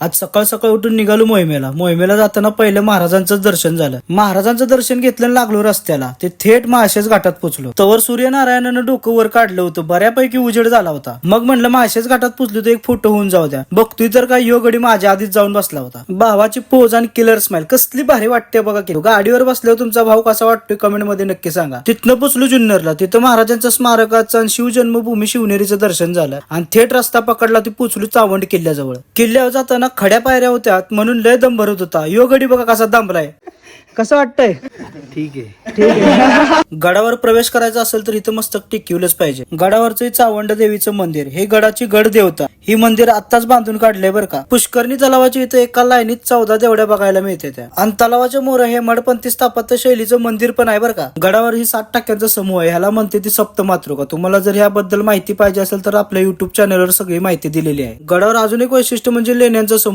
आज सकाळ सकाळ उठून निघालो मोहिमेला. मोहिमेला जाताना पहिलं महाराजांचं दर्शन झालं. महाराजांचं दर्शन घेतलं लागलो रस्त्याला. ते थेट महाशेष घाटात पोचलो. तवर सूर्यनारायणानं डोकं वर काढलं होतं. बऱ्यापैकी उजेड झाला होता. मग म्हणलं माळशेज घाटात पोचलो तर एक फोटो होऊन जाऊ द्या. बघतोय तर काय यो गडी माझ्या आधीच जाऊन बसला होता. भावाची पोज आणि किलर स्माइल कसली भारी वाटते बघा की. गाडीवर बसल्यावर तुमचा भाव कसा वाटतोय कमेंटमध्ये नक्की सांगा. तिथनं पोचलो जुन्नरला. तिथं महाराजांचं स्मारकाचं आणि शिवजन्मभूमी शिवनेरीचं दर्शन झालं. आणि थेट रस्ता पकडला ती पोचलो चावंड किल्ल्याजवळ. किल्ल्यावर जाताना खड्या पायऱ्या होत्या म्हणून लय दम भरत होता. यो गडी बघा कसा दमलाय. कसं वाटतंय? ठीक आहे. ठीक आहे. गडावर प्रवेश करायचा असेल तर इथं मस्तक टिकवलंच पाहिजे. गडावरचं चावंड देवीचं मंदिर हे गडाची गड देवता. ही मंदिर आत्ताच बांधून काढलंय बरं का. पुष्करणी तलावाची इथं एका लाईनीत चौदा देवड्या बघायला मिळते त्या. आणि तलावाच्या मोर हे मडपंथी स्थापत्य शैलीचं मंदिर पण आहे बरं का. गडावर ही सात टक्क्यांचा समूह आहे. ह्याला म्हणते ती सप्त मातृका तुम्हाला जर ह्याबद्दल माहिती पाहिजे असेल तर आपल्या युट्यूब चॅनलवर सगळी माहिती दिलेली आहे. गडावर अजून एक वैशिष्ट्य म्हणजे लेण्यांचा समूह.